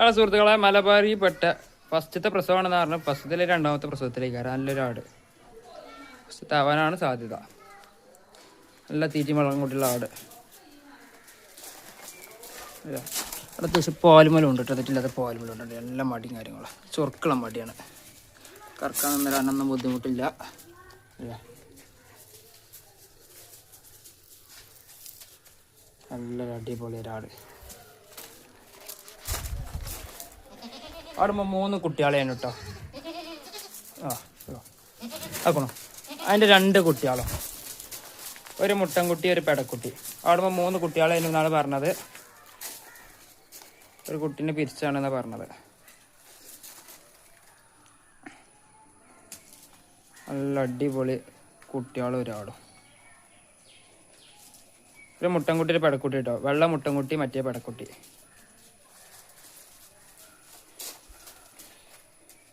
ആ സുഹൃത്തുക്കളെ മലബാരി പെട്ട ഫസ്റ്റത്തെ പ്രസവമാണെന്ന് പറഞ്ഞാൽ ഫസ്റ്റത്തിലെ രണ്ടാമത്തെ പ്രസവത്തിലേക്ക് വരാൻ നല്ലൊരു ആട്. ഫസ്റ്റത്തെ ആവാനാണ് സാധ്യത. നല്ല തീറ്റി മുളകം കൂട്ടിയുള്ള ആട്. അത്യാവശ്യം പാലുമലും ഉണ്ട് കേട്ടോ. തെറ്റില്ലാത്ത ഉണ്ട്. എല്ലാം മടിയും കാര്യങ്ങളും. ചൊറുക്കുള്ള മടിയാണ്. കറക്കാൻ നിന്നിടാനൊന്നും ബുദ്ധിമുട്ടില്ല. നല്ലൊരു അടിപൊളി ഒരാട് ആടുമ്പോൾ മൂന്ന് കുട്ടികളെയാണ് കേട്ടോ ആ ആക്കണോ അതിന്റെ രണ്ട് കുട്ടികളോ. ഒരു മുട്ടൻകുട്ടി ഒരു പെടക്കുട്ടി. ആടുമ്പോൾ മൂന്ന് കുട്ടികളെ എന്നാണ് പറഞ്ഞത്. ഒരു കുട്ടീനെ പിരിച്ചാണെന്നാണ് പറഞ്ഞത്. നല്ല അടിപൊളി കുട്ടികളും ഒരാടും ഒരു മുട്ടൻകുട്ടി ഒരു പെടക്കുട്ടി കേട്ടോ വെള്ള മുട്ടൻകുട്ടി മറ്റേ പെടക്കുട്ടി.